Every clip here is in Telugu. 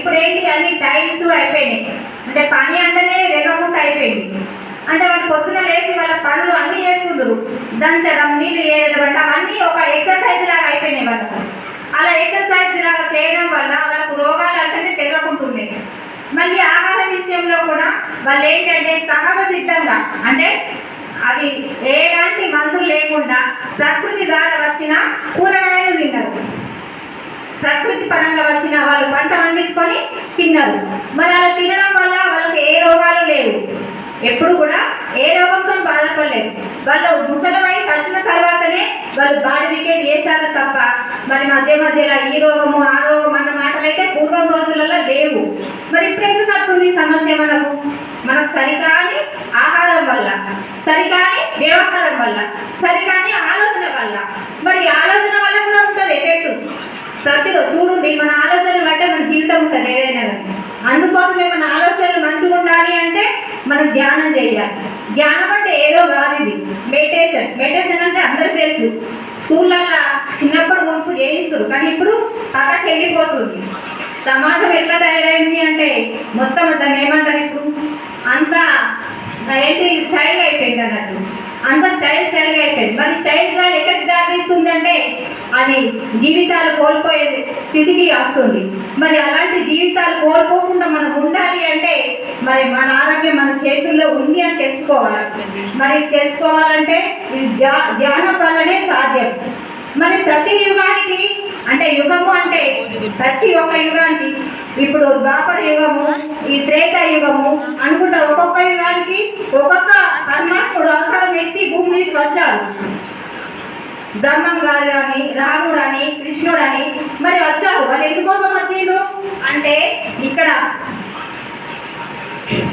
ఇప్పుడు ఏంటి అన్ని టైల్స్ అయిపోయినాయి. అంటే పని అంటేనే తెలియకుండా అయిపోయింది. అంటే వాళ్ళు పొద్దున లేచి వాళ్ళ పనులు అన్నీ చేసుకుందరు. దంచడం నీళ్ళు వేయడం అవన్నీ ఒక ఎక్సర్సైజ్ లాగా అయిపోయినాయి వాళ్ళకు. అలా ఎక్సర్సైజ్ లాగా చేయడం వల్ల వాళ్ళకు రోగాలు అంటేనే తెలియకుంటుండే మళ్ళీ ఆహార విషయంలో కూడా వాళ్ళు ఏంటంటే సహజ సిద్ధంగా అంటే అవి ఎలాంటి మందులు లేకుండా ప్రకృతి ద్వారా వచ్చిన కూరగాయలు తిన్నారు. ప్రకృతి పరంగా వచ్చిన వాళ్ళు పంట పండించుకొని తిన్నారు. మరి అలా తినడం వల్ల వాళ్ళకి ఏ రోగాలు లేవు. ఎప్పుడు కూడా ఏ రోగంతో బాధపడలేదు. వాళ్ళు ముసలమై కలిసిన తర్వాతనే వాళ్ళు బాడీ వికెట్ చేశారు తప్ప మరి మధ్య మధ్యలో ఈ రోగము ఆ రోగం అన్న మాటలైతే పూర్వం రోజులలో లేవు. మరి ఇప్పుడు ఎందుకు వస్తుంది సమస్య మనకు? మనకు సరికాని ఆహారం వల్ల సరికాని వ్యవహారం వల్ల సరికాని ఆలోచన వల్ల. మరి ఆలోచన వల్ల కూడా ఉంటుంది ఎఫెక్ట్. ప్రతిరోజు చూడండి మన ఆలోచనలు బట్టే మన జీవితం ఉంటుంది ఏదైనా అందుకోసమే మన ఆలోచనలు మంచిగా ఉండాలి అంటే మనం ధ్యానం చేయాలి. ధ్యానం అంటే ఏదో కాదు ఇది. మెడిటేషన్ మెడిటేషన్ అంటే అందరికి తెలుసు. స్కూళ్ళల్లో చిన్నప్పుడు మునుపు చేయిస్తారు కానీ ఇప్పుడు పక్కకి వెళ్ళిపోతుంది. సమాజం ఎట్లా తయారైంది అంటే మొత్తం దాన్ని ఏమంటారు ఇప్పుడు. అంతా ఏంటి? స్టైల్ అయిపోయింది అన్నట్టు. అంత స్టైల్ స్టైల్గా అయిపోయింది మరి స్టైల్ స్టైల్ ఎక్కడికి దారిస్తుందంటే అది జీవితాలు కోల్పోయే స్థితికి వస్తుంది. మరి అలాంటి జీవితాలు కోల్పోకుండా మనం ఉండాలి అంటే మరి మన ఆరోగ్యం మన చేతుల్లో ఉంది అని తెలుసుకోవాలి. మరి తెలుసుకోవాలంటే ఈ ధ్యా- ధ్యానం వల్లనే సాధ్యం. మరి ప్రతి యుగానికి అంటే యుగము అంటే ప్రతి ఒక్క యుగానికి ఇప్పుడు ద్వాపర యుగము ఈ త్రేత యుగము ఒక్కొక్క యుగానికి ఒక్కొక్క పరమాత్ముడు అవసరం ఎత్తి భూమి మీదకి వచ్చారు బ్రహ్మం గారు అని రాముడు అని కృష్ణుడు అని మరి వచ్చారు. వాళ్ళు ఎందుకోసం వచ్చిండ్రు? అంటే ఇక్కడ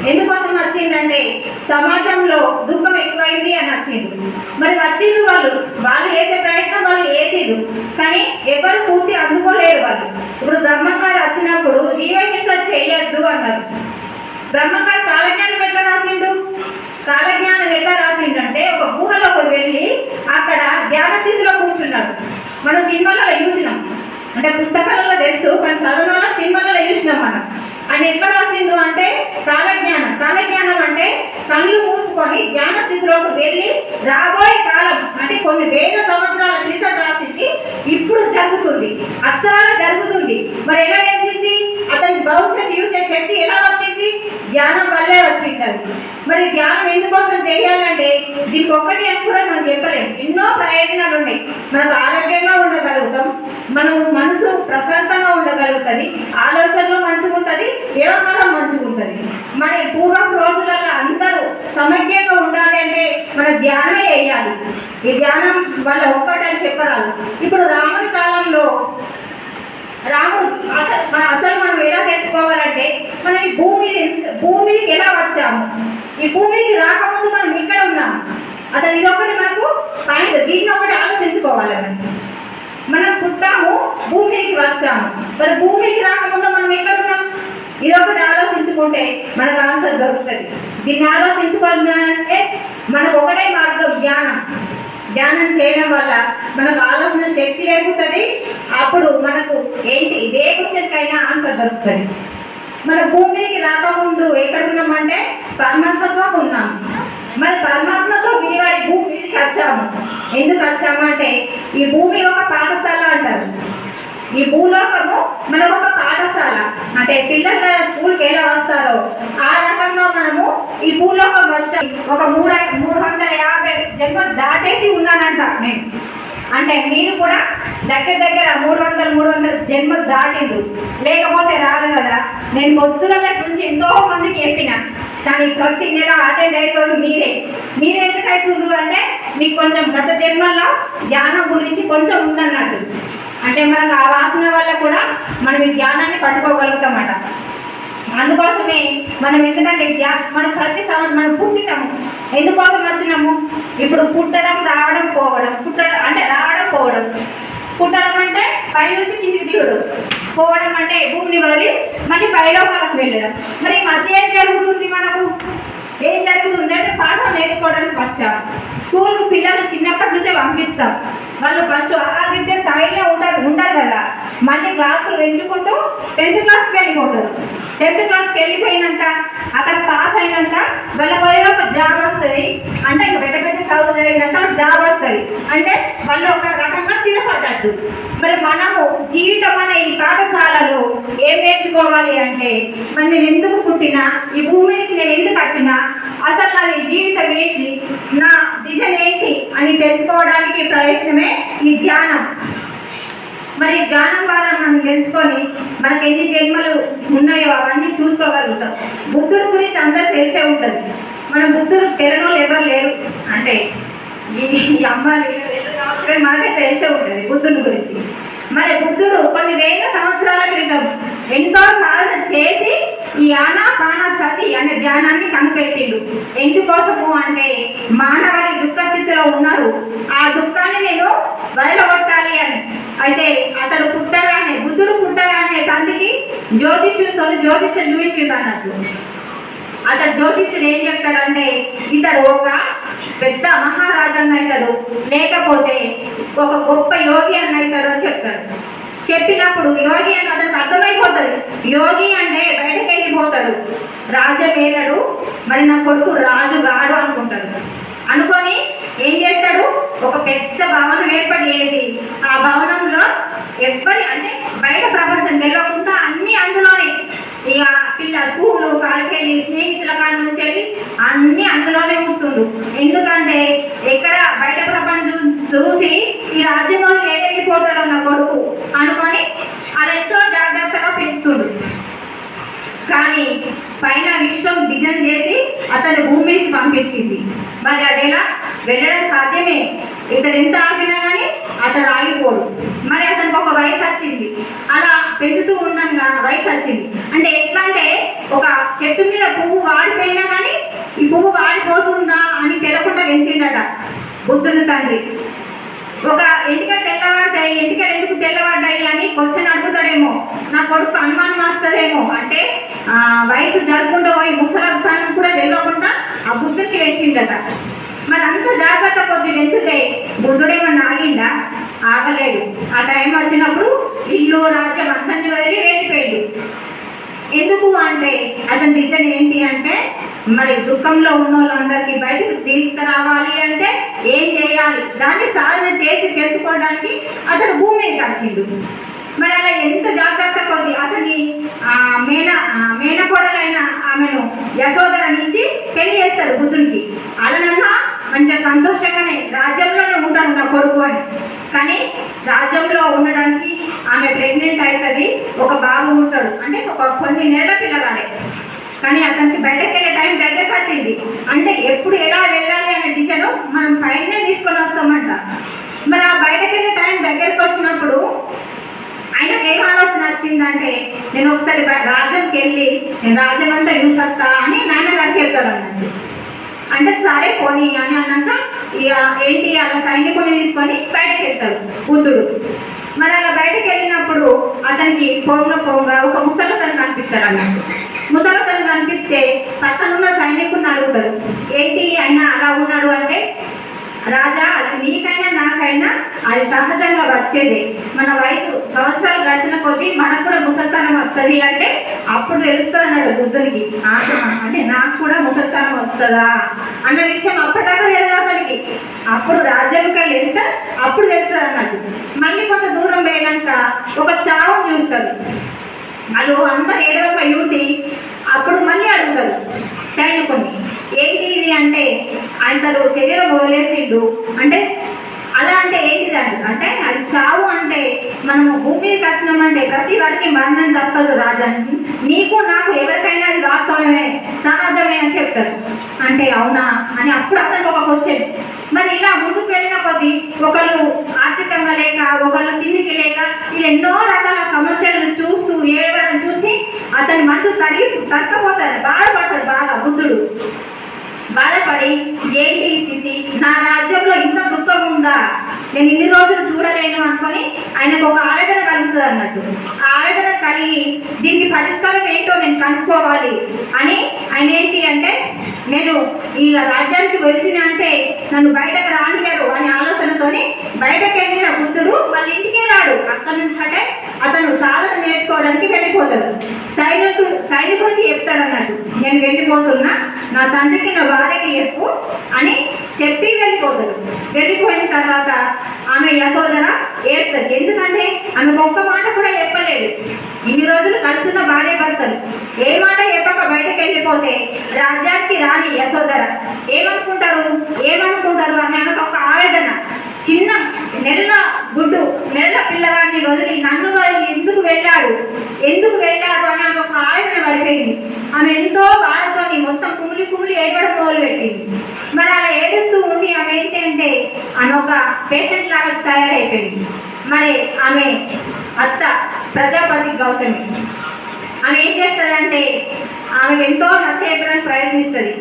ఎందుకోసం వచ్చిందంటే సమాజంలో దుఃఖం ఎక్కువైంది అని వచ్చిండ్రు. మరి వచ్చిండ్రు వాళ్ళు. వాళ్ళు చేసే ప్రయత్నం వాళ్ళు చేసిండ్రు. కానీ ఎవరు పూర్తి అందుకోలేరు వాళ్ళు. ఇప్పుడు బ్రహ్మంగారు వచ్చినప్పుడు జీవహింస చేయొద్దు అన్నారు. బ్రహ్మంగారు కాలజ్ఞానం ఎట్లా రాసిండు? కాలజ్ఞానం ఎట్లా రాసిండంటే ఒక గుహలోకి వెళ్ళి అక్కడ ధ్యాన స్థితిలో కూర్చున్నాడు. మనం సినిమాలలో చూసినాం. అంటే పుస్తకాలలో తెలుసు కానీ చదవడంలో సినిమాలలో చూసినాం మనం. ఆయన ఎట్లా రాసిండు అంటే కాలజ్ఞానం. కాలజ్ఞానం అంటే కళ్ళు మూసుకొని జ్ఞాన స్థితిలోకి వెళ్ళి రాబోయే కాలం అంటే కొన్ని వేల సంవత్సరాల క్రితం రాసింది ఇప్పుడు జరుగుతుంది. అక్షరాలు జరుగుతుంది. మరి ఎలా తెలిసింది? అతని భవిష్యత్తు చూసే శక్తి ఎలా వచ్చింది? ధ్యానం వల్లే వచ్చింది అది మరి ధ్యానం ఎందుకోసం చేయాలంటే దీనికి ఒక్కటి అని కూడా మనం చెప్పలేము. ఎన్నో ప్రయోజనాలు ఉన్నాయి. మనకు ఆరోగ్యంగా ఉండగలుగుతాం మనం మనసు ప్రశాంతంగా ఉండగలుగుతుంది ఆలోచనలు మంచిగా ఉంటుంది వ్యవహారం మంచిగా ఉంటుంది మరి పూర్వం రోజులలో అందరూ సమైక్యంగా ఉండాలి అంటే మన ధ్యానమే వేయాలి ఈ ధ్యానం వల్ల ఒక్కటని చెప్పరాదు. ఇప్పుడు రాముడి కాలంలో రాముడు అసలు మన అసలు మనం ఎలా తెలుసుకోవాలంటే మనం ఈ భూమి భూమికి ఎలా వచ్చాము? ఈ భూమికి రాకముందు మనం ఇక్కడ ఉన్నాం. అసలు ఇది ఒకటి మనకు పాయింట్ దీన్ని ఒకటి ఆలోచించుకోవాలి మనం. పుట్టాము భూమికి వచ్చాము. మరి భూమికి రాకముందు మనం ఎక్కడ ఉన్నాం? ఇది ఒకటి ఆలోచించుకుంటే మనకు ఆన్సర్ దొరుకుతుంది. దీన్ని ఆలోచించుకుంటే మనకు ఒకటే మార్గం ధ్యానం ధ్యానం చేయడం వల్ల మనకు ఆలోచన శక్తి లేదు అప్పుడు మనకు ఏంటి ఇదే క్వశ్చన్కైనా ఆన్సర్ దొరుకుతుంది మన భూమికి రాకముందు ఎక్కడ ఉన్నామంటే పరమాత్మతో ఉన్నాం మరి పరమాత్మతో విడివాడి భూమి మీదకి వచ్చాము. ఎందుకు వచ్చామంటే ఈ భూమి ఒక పాఠశాల అంటారు. ఈ భూలోకము మనకు ఒక పాఠశాల. అంటే పిల్లలు స్కూల్కి ఎలా వస్తారో ఆ రకంగా మనము ఈ భూలోకం వచ్చాం ఒక మూడు మూడు వందల యాభై జన్మ దాటేసి ఉన్నానంట నేను. అంటే మీరు కూడా దగ్గర దగ్గర మూడు వందలు మూడు వందల జన్మలు దాటిండ్రు. లేకపోతే రాదు కదా. నేను పొద్దున నుంచి ఎంతో మందికి చెప్పిన. కానీ ప్రతి నెల అటెండ్ అవుతారు మీరే. మీరే ఎందుకు అవుతుండ్రు అంటే మీకు కొంచెం గత జన్మల్లో ధ్యానం గురించి కొంచెం ఉందన్నట్టు. అంటే మనకు ఆ వాసన వల్ల కూడా మనం ఈ జ్ఞానాన్ని పట్టుకోగలుగుతామట. అందుకోసమే మనం ఎందుకంటే ధ్యా- మనం ప్రతి సంవత్సరం మనం పుట్టినాము. ఎందుకోసం వచ్చినాము? ఇప్పుడు పుట్టడం రావడం పోవడం. పుట్టడం అంటే రావడం పోవడం. పుట్టడం అంటే పైనుంచి కిందికి దిగడం. పోవడం అంటే భూమిని వదిలి మళ్ళీ పైలోకాలకు వెళ్ళడం. మరి మధ్య ఏం జరుగుతుంది మనకు? ఏం జరుగుతుంది అంటే పాఠం నేర్చుకోవడానికి వచ్చాం. స్కూల్కి పిల్లలు చిన్నప్పటి నుంచే పంపిస్తాం. వాళ్ళు ఫస్ట్ ఆదిత్య స్థాయిలో అలా. మళ్ళీ క్లాసులు పెంచుకుంటూ టెన్త్ క్లాస్కి వెళ్ళిపోతారు టెన్త్ క్లాస్కి వెళ్ళిపోయినాక అక్కడ పాస్ అయినాక వెళ్ళిపోయే ఒక జాబ్ వస్తుంది. అంటే ఇంకా పెద్ద పెద్ద చదువు జరిగినాక జాబ్ వస్తుంది. అంటే వాళ్ళు ఒక రకంగా స్థిరపడ్డట్టు. మరి మనము జీవితం అనే ఈ పాఠశాలలో ఏం నేర్చుకోవాలి అంటే మరి నేను ఎందుకు పుట్టినా ఈ భూమికి నేను ఎందుకు వచ్చినా అసలు నా జీవితం ఏంటి నా డిజైన్ ఏంటి అని తెలుసుకోవడానికి ప్రయత్నమే ఈ ధ్యానం. మరి జ్ఞానం ద్వారా మనం తెలుసుకొని మనకు ఎన్ని జన్మలు ఉన్నాయో అవన్నీ చూసుకోగలుగుతాం. బుద్ధుడి గురించి అందరూ తెలిసే ఉంటుంది. మన బుద్ధుడు తెరనోళ్ళు ఎవరు లేరు. అంటే ఈ అమ్మాయి మనకే తెలిసే ఉంటుంది బుద్ధుని గురించి. మరి బుద్ధుడు కొన్ని వేల సంవత్సరాల క్రితం ఎంతో సాధన చేసి ఈ ఆనాపాన సతి అనే ధ్యానాన్ని కనిపెట్టిండు. ఎందుకోసము అంటే మానవాళి దుఃఖ స్థితిలో ఉన్నారు. ఆ దుఃఖాన్ని నేను వదలగొట్టాలి అని. అయితే అతడు పుట్టగానే బుద్ధుడు పుట్టగానే తండ్రికి జ్యోతిష్యులతో జ్యోతిష్యం చూపించింది అన్నట్టు అతడు జ్యోతిష్యుడు ఏం చెప్తాడంటే ఇతడు ఒక పెద్ద మహారాజు అన్న లేకపోతే ఒక గొప్ప యోగి అని ఇతడు అని చెప్తాడు. చెప్పినప్పుడు యోగి అని అతనికి అర్థమైపోతుంది. యోగి అంటే బయటకు వెళ్ళిపోతాడు రాజమేలడు మరి నా కొడుకు రాజు గాడు అనుకుంటాడు. అనుకొని ఏం చేస్తాడు? ఒక పెద్ద భవనం ఏర్పాటు చేసి ఆ భవనంలో ఎవ్వరి అంటే బయట ప్రపంచం తెలియకుండా అన్ని అందులోనే ఇక పిల్ల స్కూలు కాలికెళ్ళి స్నేహితుల కాడ నుంచి వెళ్ళి అన్ని అందులోనే ఉంటుండు ఎందుకంటే ఎక్కడ బయట ప్రపంచం చూసి ఈ రాజ్యంలో ఏడెళ్ళిపోతాడు నా కొడుకు అనుకొని అలా ఎంతో జాగ్రత్తగా పెంచుతుండు. కానీ పైన విశ్వం డిజైన్ చేసి అతను భూమికి పంపించింది. మరి అదేలా వెళ్ళడం సాధ్యమే. ఇతడు ఎంత ఆగినా కానీ అతడు ఆగిపోడు. మరి అతనికి ఒక వయసు వచ్చింది. అలా పెంచుతూ ఉండగా వయసు వచ్చింది. అంటే ఎట్లా అంటే ఒక చెట్టు మీద పువ్వు వాడిపోయినా కానీ ఈ పువ్వు వాడిపోతుందా అని తెలకుండా పెంచిండట బుద్ధుని తండ్రి. ఒక ఎంటికలు తెల్లవాడతాయి ఎంటికలు ఎందుకు తెల్లవాడ్డాయి అని క్వశ్చన్ అడుగుతాడేమో. నా కొడుకు అనుమానం వస్తుందేమో. అంటే వయసు జరుపుకుంటూ పోయి ముసలగ్గానం కూడా తెలియకుండా ఆ బుద్ధుడికి వెచ్చిండట మరి అంత జాగ్రత్త కొద్ది పెంచితే బుద్ధుడేమన్నా ఆగిండా? ఆగలేడు. ఆ టైం వచ్చినప్పుడు ఇల్లు రాజ్యం అందరిని వదిలి వెళ్ళిపోయాడు. ఎందుకు అంటే అతని రీజన్ ఏంటి అంటే మరి దుఃఖంలో ఉన్న వాళ్ళందరికీ బయటకు తీసుకురావాలి అంటే ఏం చేయాలి? దాన్ని సాధన చేసి తెలుసుకోవడానికి అతను భూమికి వచ్చిండు. మరి అలా ఎంత జాగ్రత్త కొద్ది? అతని మేన మేనకోడలైన ఆమెను యశోదరనిచ్చి పెళ్ళి చేస్తారు బుద్ధునికి అలనన్నా మంచిగా సంతోషంగానే రాజ్యంలోనే ఉంటాడు నా కొడుకు అని. కానీ రాజ్యంలో ఉండడానికి ఆమె ప్రెగ్నెంట్ అవుతుంది ఒక బాబు ఉంటాడు. అంటే ఒక కొన్ని నెలల పిల్లగాడే. కానీ అతనికి బయటకు వెళ్ళే టైం దగ్గరకు వచ్చింది. అంటే ఎప్పుడు ఎలా వెళ్ళాలి అనే టీచర్ మనం ఫైన్నే తీసుకొని వస్తామంట. మరి ఆ బయటకు వెళ్ళే టైం దగ్గరకు వచ్చినప్పుడు ఆయన ఏం ఆలోచన వచ్చిందంటే నేను ఒకసారి రాజ్యంకి వెళ్ళి నేను రాజ్యం అంతా యూస్ అని నాన్నగారికి వెళ్తాడు అన్నట్టు అంటే సరే పోనీ అని అన్నాక ఇక ఏంటి అలా సైనికుని తీసుకొని బయటకు వెళ్తాడు బుద్ధుడు మరి అలా బయటకు వెళ్ళినప్పుడు అతనికి పొంగ పొంగ ఒక ముసలతను కనిపిస్తాడు అన్నట్టు ముసలతను కనిపిస్తే పక్కనున్న సైనికుని అడుగుతారు ఏంటి ఆయన అలా ఉన్నాడు అంటే రాజా అది నీకైనా నాకైనా అది సహజంగా వచ్చేదే. మన వయసు సంవత్సరాలు గడిచిన కొద్దీ మనకు కూడా ముసల్తనం వస్తుంది అంటే అప్పుడు తెలుస్తుంది అన్నాడు బుద్ధునికి. అంటే నాకు కూడా ముసల్తనం వస్తుందా? అన్న విషయం అప్పటిదాకా తెలియదు అతనికి. అప్పుడు రాజ్యంకి ఎంత? అప్పుడు తెలుస్తుంది అన్నట్టు. మళ్ళీ కొంత దూరం పోయినాక ఒక చావును చూస్తారు. వాళ్ళు అందరు ఏడవక చూసి అప్పుడు మళ్ళీ అడుగుతారు సైనికుడిని ఏంటి ఇది? అంటే ఆయన తను శరీరం వదిలేసిండు. అంటే అలా అంటే ఏంటిదండి అంటే అది చావు అంటే మనము భూమి కష్టం అంటే ప్రతి వారికి మరణం తప్పదు రాజని నీకు నాకు ఎవరికైనా అది వాస్తవమే సమాజమే అని చెప్తారు. అంటే అవునా అని అప్పుడు అతనికి ఒక క్వశ్చన్ మరి ఇలా ముందుకు వెళ్ళిన కొద్దీ ఒకళ్ళు ఆర్థికంగా లేక ఒకళ్ళు తిండికి లేక ఇలా ఎన్నో రకాల సమస్యలను చూస్తూ ఏడవడం చూసి అతని మనసు తరి తరకపోతాడు బాధపడతాడు బాగా బుద్ధుడు. బాధపడి ఏంటి స్థితి? నా రాజ్యంలో ఇంత దుఃఖం ఉందా? నేను ఇన్ని రోజులు చూడలేను అనుకొని ఆయనకు ఒక ఆవేదన కలుగుతుంది అన్నట్టు. ఆ ఆవేదన కలిగి దీనికి పరిష్కారం ఏంటో నేను కనుక్కోవాలి అని ఆయన ఏంటి అంటే నేను ఈ రాజ్యానికి వెళ్తున్నా అంటే నన్ను బయటకు రానిలేరు అనే ఆలోచనతోని బయటకు వెళ్ళిన బుద్ధుడు వాళ్ళ ఇంటికే రాడు. అక్కడి నుంచి అంటే అతను సాధన నేర్చుకోవడానికి వెళ్ళిపోతాడు సైనికు సైనికుడికి చెప్తానన్నట్టు నేను వెళ్ళిపోతున్నా నా తండ్రికి నా భార్యకి చెప్పు అని చెప్పి వెళ్ళిపోతాడు వెళ్ళిపోయిన తర్వాత ఆమె యశోదర ఏడుతుంది ఎందుకంటే ఆమెకు ఒక్క మాట కూడా చెప్పలేదు. ఇన్ని రోజులు కలుసున్న భార్య భర్తలు. ఏ మాట చెప్పక బయటకు వెళ్ళిపోతే రాజ్యానికి రాని యశోదర ఏమనుకుంటారు? ఏమనుకుంటారు? అని ఆమెకు ఒక ఆవేదన. చిన్న నెల గుడ్డు నెల పిల్లగాడిని వదిలి నన్ను ఎందుకు వెళ్ళాడు? ఎందుకు వెళ్ళాడు అని ఆమె ఒక ఆవేదన పడిపోయింది. ఆమె ఎంతో బాధతోని మొత్తం కుమిలి కుమిలి ఏడవడం మొదలుపెట్టింది మరి అలా ఏడుస్తూ ఉండి ఆమె ఏంటంటే ఆమె ఒక పేషెంట్ లాగా తయారైపోయింది. మరి ఆమె అత్త ప్రజాపతి గౌతమి. ఆమె ఏం చేస్తుంది అంటే ఆమెకు ఎంతో నచ్చేయడానికి ప్రయత్నిస్తుంది.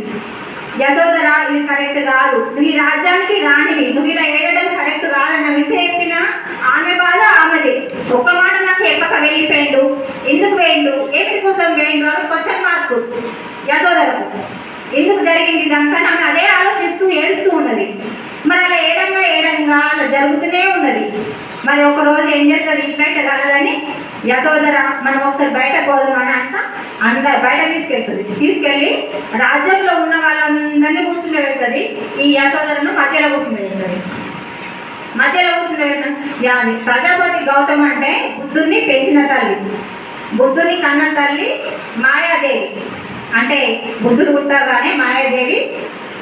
యశోదర ఇది కరెక్ట్ కాదు. నువ్వు ఈ రాజ్యానికి రానివి. నువ్వు ఇలా ఏడడం కరెక్ట్ కాదని విద్య చెప్పినా ఆమె బాధ ఆమెది. ఒక్క మాట నాకు వెళ్ళిపోయిండు ఎందుకు వేయండు? ఏమిటి కోసం వేయండు అని క్వశ్చన్ మార్క్ యశోదరకు ఎందుకు జరిగింది ఇదంతా? ఆమె అదే ఆలోచిస్తూ ఏడుస్తూ ఉన్నది. మరి అలా ఏడంగా ఏడంగా అలా జరుగుతూనే ఉన్నది. మరి ఒక రోజు ఏం జరుగుతుంది? ఇట్లయితే కలదని యశోదర మనం ఒకసారి బయట పోదామని అంత అందరు బయట తీసుకెళ్తుంది. తీసుకెళ్ళి రాజ్యంలో ఉన్న వాళ్ళందరినీ కూర్చుని పెడుతుంది ఈ యశోదరను మధ్యలో కూర్చుని పెడుతుంది మధ్యలో కూర్చుని యాది ప్రజాపతి గౌతమ్ అంటే బుద్ధుడిని పెంచిన తల్లి. బుద్ధుని కన్న తల్లి మాయాదేవి. అంటే బుద్ధుడు పుట్టగానే మాయాదేవి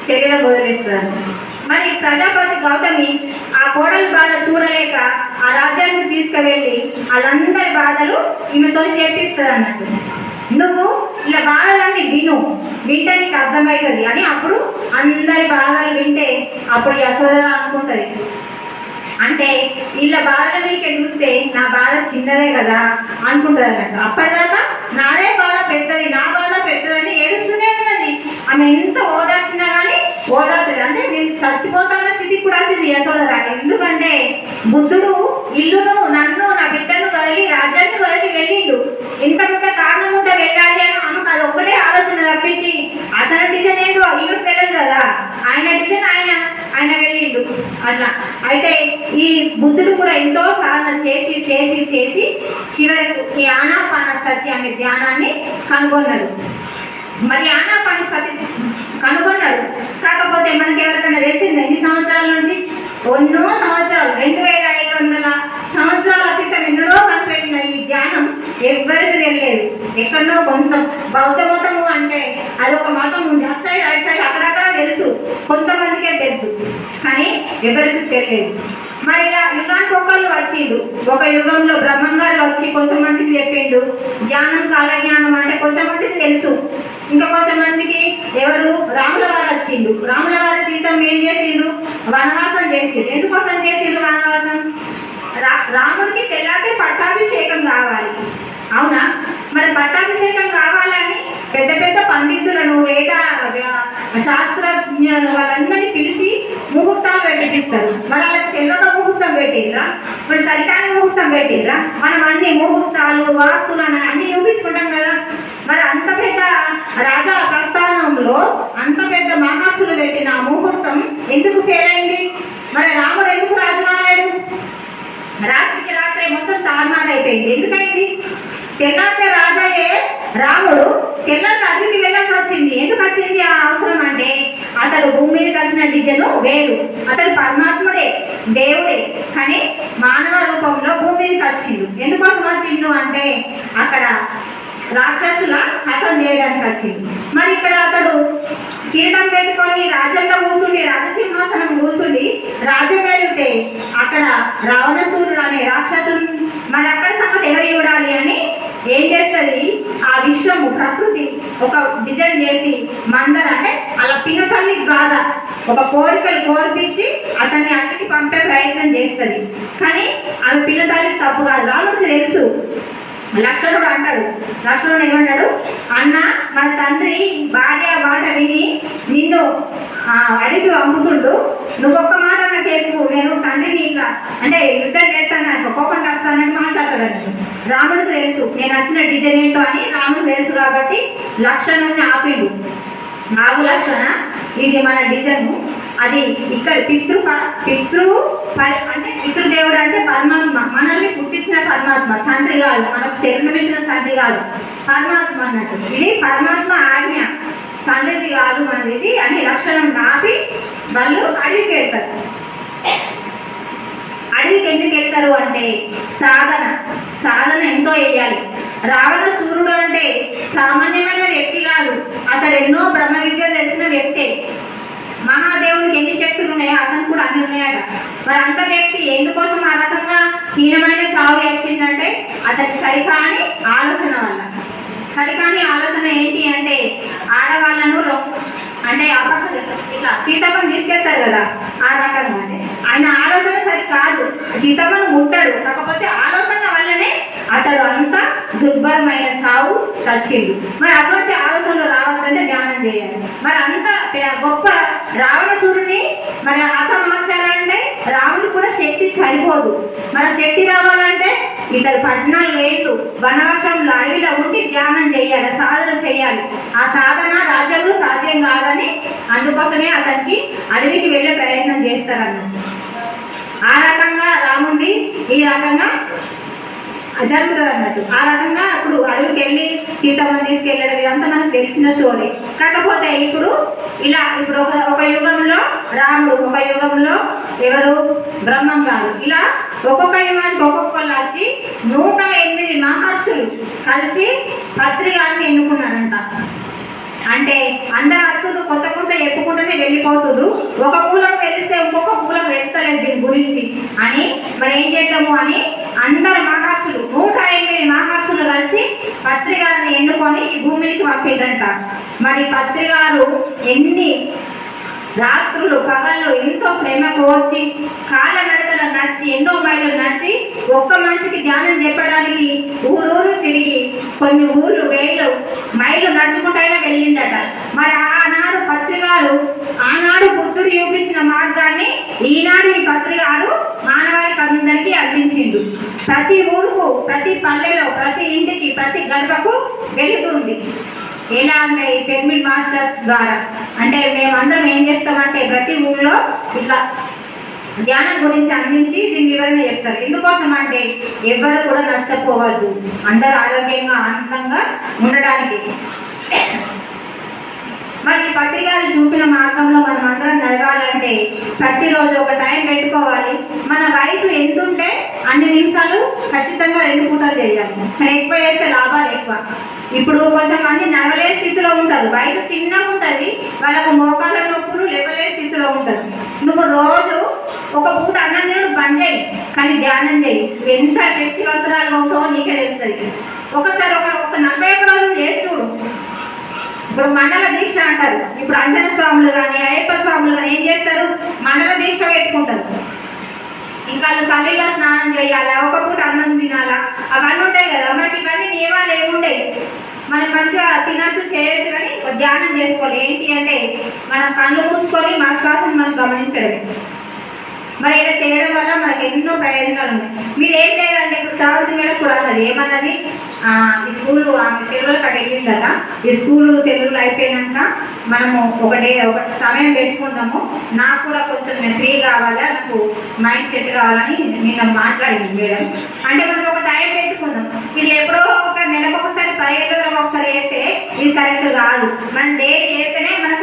శరీరం వదిలేస్తారు. మరి ప్రజాపతి గౌతమి ఆ కోడలి బాధ చూడలేక ఆ రాజ్యానికి తీసుకువెళ్ళి వాళ్ళందరి బాధలు ఈమెతో చెప్పిస్తుంది అన్నట్టు. నువ్వు ఇలా బాధలన్నీ విను. వింటే నీకు అర్థమవుతుంది అని అప్పుడు అందరి బాధలు వింటే అప్పుడు యశోదర అనుకుంటుంది. అంటే వీళ్ళ బాధల మీదకి చూస్తే నా బాధ చిన్నదే కదా అనుకుంటుంది అన్నట్టు అప్పటిదాకా నాదే బాధ పెద్దది నా బాధ పెద్దదని ఏడుస్తూనే ఉన్నది ఆమె ఎంత ఓదార్చినా కానీ ఓదార్చలేదు. అంటే నేను చచ్చిపోతాన్న స్థితికి కూడా వచ్చింది యశోదర ఎందుకంటే బుద్ధుడు ఇల్లును నన్ను నా బిడ్డను వదిలి రాజ్యాన్ని వదిలి వెళ్ళిండు. ఇంత పెద్ద కారణం ఉంటే వెళ్ళాలి అని ఆమెకు అది ఒక్కటే ఆలోచన తప్పించి అతని డిజైన్ ఏంటో ఈమెకు తెలియదు కదా. ఆయన డిజైన్ ఆయన ఆయన వెళ్ళిండు. అట్లా. అయితే ఈ బుద్ధుడు కూడా ఎంతో సాధన చేసి చేసి చేసి చివరకు ఈ ఆనాపాన సత్యాన్ని అనే ధ్యానాన్ని కనుగొన్నాడు. మరి ఆనాపాన సతి కనుగొన్నాడు. కాకపోతే మనకి ఎవరికైనా తెలిసింది? ఎన్ని సంవత్సరాల నుంచి? ఎన్నో సంవత్సరాలు. రెండు వేల ఐదు వందల సంవత్సరాల క్రితం ఎన్నడో కనిపెట్టిన ఈ ధ్యానం ఎవ్వరికి తెలియలేదు. ఎక్కడో కొంత బౌద్ధ మతము అంటే అదొక మతం ఉంది. అటు సైడ్ అటు సైడ్ అక్కడక్కడ తెలుసు. కొంతమందికే తెలుసు. కానీ ఎవరికి తెలియదు మరి యుగానికి ఒకళ్ళు వచ్చిండు ఒక యుగంలో బ్రహ్మంగారు వచ్చి కొంతమందికి చెప్పిండు జ్ఞానం కాలజ్ఞానం అంటే కొంతమందికి తెలుసు. ఇంకా కొంతమందికి ఎవరు? రాముల వారు వచ్చిండు రాముల వారి సీతం ఏం చేసిండ్రు? వనవాసం చేసిండ్రు. ఎందుకోసం చేసిండ్రు వనవాసం? రా రాముడికి తెల్లారితే పట్టాభిషేకం కావాలి. అవునా? మరి పట్టాభిషేకం కావాలని పెద్ద పెద్ద పండితులను వేద శాస్త్రజ్ఞులను వాళ్ళందరినీ పిలిచి ముహూర్తాలు పెట్టిస్తారు. మరి వాళ్ళకి తెల్లగా ముహూర్తం పెట్టిర్రా మరి సరికాని ముహూర్తం పెట్టిర్రా మనం అన్ని ముహూర్తాలు వాస్తులు అని అన్ని చూపించుకుంటాం కదా. మరి అంత పెద్ద రాజా ప్రస్థానంలో అంత పెద్ద మహర్షులు పెట్టిన ముహూర్తం ఎందుకు ఫెయిల్ అయింది మరి రాముడు ఎందుకు రాజు కాలేడు? రాత్రికి రాత్రి మొత్తం తారుమారు అయిపోయింది ఎందుకైంది తెల్లారితే రాముడు తెల్లారి అడవికి వెళ్ళాల్సి వచ్చింది. ఎందుకు వచ్చింది ఆ అవసరం అంటే అతడు భూమి మీద కలిసిన డిజను వేరు. అతడు పరమాత్ముడే దేవుడే కానీ మానవ రూపంలో భూమి మీదకి వచ్చిండు. ఎందుకోసం వచ్చిండు అంటే అక్కడ రాక్షసుల హతం చేయడానికి వచ్చింది మరి ఇక్కడ అతడు కిరీటం పెట్టుకొని రాజ్యంలో కూర్చుండి రాజసింహాసనం కూర్చుండి రాజ్యం వెళితే అక్కడ రావణసూరుడు అనే రాక్షసుడు మరి అక్కడ సంగతి ఎవరు చూడాలి అని ఏం చేస్తుంది? ఆ విశ్వము ప్రకృతి ఒక డిజైన్ చేసి మందర అంటే అలా పిన్న తల్లి గాథ ఒక కోరికలు కోరిపించి అతన్ని అన్నిటికి పంపే ప్రయత్నం చేస్తుంది. కానీ ఆమె పిల్ల తప్పు కాదు. రాముడికి తెలుసు. లక్షణుడు అంటాడు. లక్షణుడు ఏమన్నాడు? అన్న మన తండ్రి భార్య మాట విని నిన్ను అడిగి అమ్ముతుండు నువ్వు ఒక్క మాట నాకు చెప్పు నేను తండ్రిని ఇట్లా అంటే యుద్ధం చేస్తాను నాకు కోపం వస్తానని మాట్లాడతాడు రాముడు రాముడికి తెలుసు నేను వచ్చిన డిజైన్ ఏంటో అని రాముడు తెలుసు కాబట్టి లక్షణుడిని ఆపిండు. నాగు ఇది మన డిజైన్. అది ఇక్కడ పితృ ప- పితృ అంటే పితృదేవుడు అంటే పరమాత్మ. మనల్ని పుట్టించిన పరమాత్మ తండ్రి కాదు. మనకు జన్మనిచ్చిన తండ్రి కాదు. పరమాత్మ అన్నట్టు. ఇది పరమాత్మ ఆజ్ఞ. తండ్రిది కాదు మనది అని లక్షణం నాపి వాళ్ళు అడవికి వెళ్తారు. అడవికి ఎందుకు వెళ్తారు అంటే సాధన. సాధన ఎంతో వేయాలి రావణ సూర్యుడు అంటే సామాన్యమైన వ్యక్తి కాదు. అతడు ఎన్నో బ్రహ్మ విద్యలు తెలిసిన వ్యక్తే. మహాదేవునికి ఎన్ని శక్తులు ఉన్నాయో అతను కూడా అన్ని ఉన్నాయట. మరి అంత వ్యక్తి ఎందుకోసం ఆ రకంగా హీనమైన చావు వచ్చిందంటే అతనికి సరికాని ఆలోచన వల్ల. సరికాని ఆలోచన ఏంటి అంటే ఆడవాళ్ళను రొ- అంటే అపహ ఇట్లా సీతమ్మను తీసుకెళ్తారు కదా ఆ రకంగా. అంటే ఆయన ఆలోచన సరి కాదు. సీతమ్మను ముట్టాడు. కాకపోతే ఆలోచన వల్లనే అతడు అంత దుర్భరమైన చావు చచ్చిండు. మరి అటువంటి ఆలోచనలు రావాలంటే ధ్యానం చేయాలి. మరి అంత గొప్ప రావణసూరుని మరి అసమర్చాలంటే రాముడు కూడా శక్తి సరిపోదు. మరి శక్తి రావాలంటే ఇతడు పద్నాలుగు ఏళ్ళు వనవాసంలో అడవిలో ఉండి ధ్యానం చేయాలి సాధన చేయాలి. ఆ సాధన రాజ్యంలో సాధ్యం కాదని అందుకోసమే అతనికి అడవికి వెళ్ళే ప్రయత్నం చేస్తారన్నమాట. ఆ రకంగా రాముంది ఈ రకంగా జరుగుతుంది అన్నట్టు ఆ రకంగా ఇప్పుడు అడవికి వెళ్ళి సీతమ్మని తీసుకెళ్ళడం ఇదంతా మనకు తెలిసిన స్టోరీ కాకపోతే ఇప్పుడు ఇలా ఇప్పుడు ఒక ఒక యుగంలో రాముడు ఒక యుగంలో ఎవరు? బ్రహ్మం గారు ఇలా ఒక్కొక్క యుగానికి ఒక్కొక్కళ్ళు వచ్చి నూట ఎనిమిది మహర్షులు కలిసి పత్రికాన్ని ఎన్నుకున్నారంట. అంటే అందరు అర్థులు కొత్త కొత్త ఎప్పుకుంటూనే వెళ్ళిపోతున్నారు ఒక పూలకు తెలిస్తే ఇంకొక పూలకు తెలుస్తలేదు దీని గురించి. అని మరి ఏం చేద్దాము అని అందరు మహర్షులు నూట ఎనిమిది మహర్షులు కలిసి పత్రికాన్ని ఎన్నుకొని ఈ భూమికి పంపిండ్రంట మరి పత్రికారు ఎన్ని రాత్రులు పగళ్ళు ఎంతో ప్రేమకు కోర్చి కాళ్ళ నడతల నడిచి ఎన్నో మైలు నడిచి ఒక్క మనిషికి ధ్యానం చెప్పడానికి ఊరూరు తిరిగి కొన్ని ఊర్లు వేలు మైలు నడుచుకుంటైనా వెళ్ళిండట మరి ఆనాడు పత్రికారు ఆనాడు బుద్ధుడు చూపించిన మార్గాన్ని ఈనాడు ఈ పత్రికారు మానవాళికి అందరికీ అందించిండు. ప్రతి ఊరుకు ప్రతి పల్లెలో ప్రతి ఇంటికి ప్రతి గడపకు వెళుతుంది. ఎలా అంటే ఈ పిరమిడ్ మాస్టర్స్ ద్వారా. అంటే మేమందరం ఏం చేస్తామంటే ప్రతి ఊళ్ళో ఇట్లా ధ్యానం గురించి అందించి దీని వివరణ చెప్తారు. ఎందుకోసం అంటే ఎవరు కూడా నష్టపోవద్దు. అందరూ ఆరోగ్యంగా ఆనందంగా ఉండడానికి. మరి పత్రికలు చూపిన మార్గంలో మనం అందరం నడవాలంటే ప్రతిరోజు ఒక టైం పెట్టుకోవాలి. మన వయసు ఎంత ఉంటే అన్ని నిమిషాలు ఖచ్చితంగా రెండు పూటలు చేయాలి. కానీ ఎక్కువ చేస్తే లాభాలు ఎక్కువ. ఇప్పుడు కొంచెం మంది నడవలే స్థితిలో ఉంటారు. వయసు చిన్నగా ఉంటుంది వాళ్ళకు మోకాళ్ళ నొప్పులు లేవలే స్థితిలో ఉంటారు. నువ్వు రోజు ఒక పూట అన్నం నేను బంద్ చేయి. కానీ ధ్యానం చేయి. ఎంత శక్తివంతురాలు ఉంటావో నీకే తెలుస్తుంది. ఒకసారి ఒక ఒక నలభై ఒక్క రోజులు చేసి చూడు. ఇప్పుడు మండల దీక్ష అంటారు. ఇప్పుడు అంజన స్వాములు కానీ అయ్యప్ప స్వాములు కానీ ఏం చేస్తారు? మండల దీక్ష పెట్టుకుంటారు. ఇంకా వాళ్ళు స్నానం చేయాలా? ఒక పూట అన్నం తినాలా? అవన్నీ ఉంటాయి కదా. మనకి ఇవన్నీ నియమాలు ఏముంటాయి మనం మంచిగా తినచ్చు చేయొచ్చు కానీ ధ్యానం చేసుకోవాలి. ఏంటి అంటే మనం కళ్ళు మూసుకొని మన శ్వాసను మనం గమనించడమే. మరి ఇలా చేయడం వల్ల మనకు ఎన్నో ప్రయోజనాలు ఉన్నాయి. మీరు ఏం చేయాలంటే ఇప్పుడు సావిత్రి మేడం కూడా అన్నది ఏమన్నది ఈ స్కూల్ ఆమె తెలుగులో అక్కడ వెళ్ళిందట ఈ స్కూల్ తెలుగులో అయిపోయినాక మనము ఒక డే ఒక సమయం పెట్టుకుందాము. నాకు కూడా కొంచెం నేను ఫ్రీ కావాలా? నాకు మైండ్ సెట్ కావాలని నిన్న మాట్లాడింది మేడం. అంటే మనం ఒక టైం పెట్టుకుందాం. ఇది ఎప్పుడో ఒకసారి నెలకు ఒకసారి ప్రయోజనం ఒకసారి వేస్తే ఇది కరెక్ట్ కాదు. మనం డైలీ వేస్తేనే మనం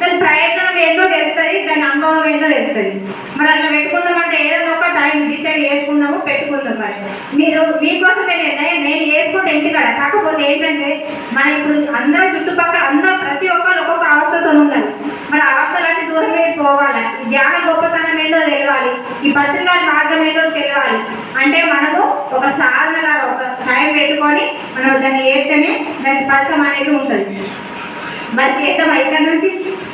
దాని ప్రయత్నం ఏందో తెలుస్తుంది దాని అనుభవం ఏందో తెలుస్తుంది. మరి అట్లా పెట్టుకుందామంటే ఏదైనా ఒక టైం డిసైడ్ చేసుకుందాము పెట్టుకుందాం మరి. మీరు మీకోసమే నేను నేను చేసుకుంటే ఇంటికాడ. కాకపోతే ఏంటంటే మన ఇప్పుడు అందరూ చుట్టుపక్కల అందరూ ప్రతి ఒక్కరు ఒక్కొక్క అవస్థతో ఉన్నారు. మరి అవస్థలన్నీ దూరమే పోవాలి ధ్యాన గొప్పతనం ఏదో తెలియాలి ఈ పత్రికా మార్గం ఏదో తెలియాలి అంటే మనము ఒక సాధనలాగా ఒక టైం పెట్టుకొని మనం దాన్ని చేస్తేనే దాని ఫలితం అనేది ఉంటుంది. मैं तो करना चाहिए।